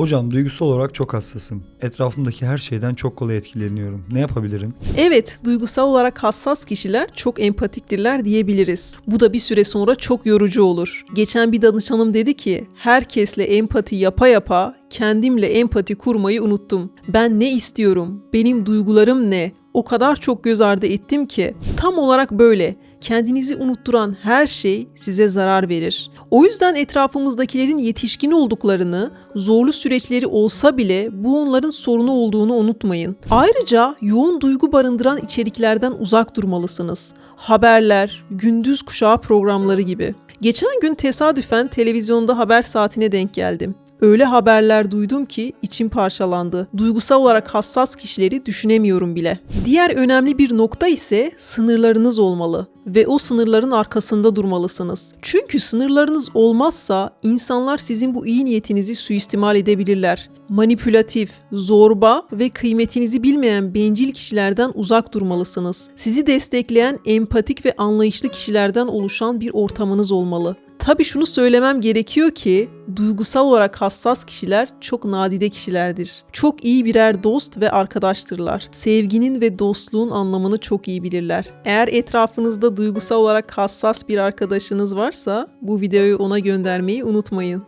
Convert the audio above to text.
Hocam duygusal olarak çok hassasım. Etrafımdaki her şeyden çok kolay etkileniyorum. Ne yapabilirim? Evet, duygusal olarak hassas kişiler çok empatiktirler diyebiliriz. Bu da bir süre sonra çok yorucu olur. Geçen bir danışanım dedi ki, herkesle empati yapa yapa kendimle empati kurmayı unuttum. Ben ne istiyorum? Benim duygularım ne? O kadar çok göz ardı ettim ki tam olarak böyle. Kendinizi unutturan her şey size zarar verir. O yüzden etrafımızdakilerin yetişkin olduklarını, zorlu süreçleri olsa bile bu onların sorunu olduğunu unutmayın. Ayrıca yoğun duygu barındıran içeriklerden uzak durmalısınız. Haberler, gündüz kuşağı programları gibi. Geçen gün tesadüfen televizyonda haber saatine denk geldim. Öyle haberler duydum ki içim parçalandı. Duygusal olarak hassas kişileri düşünemiyorum bile. Diğer önemli bir nokta ise sınırlarınız olmalı ve o sınırların arkasında durmalısınız. Çünkü sınırlarınız olmazsa insanlar sizin bu iyi niyetinizi suistimal edebilirler. Manipülatif, zorba ve kıymetinizi bilmeyen bencil kişilerden uzak durmalısınız. Sizi destekleyen empatik ve anlayışlı kişilerden oluşan bir ortamınız olmalı. Tabii şunu söylemem gerekiyor ki duygusal olarak hassas kişiler çok nadide kişilerdir. Çok iyi birer dost ve arkadaştırlar. Sevginin ve dostluğun anlamını çok iyi bilirler. Eğer etrafınızda duygusal olarak hassas bir arkadaşınız varsa bu videoyu ona göndermeyi unutmayın.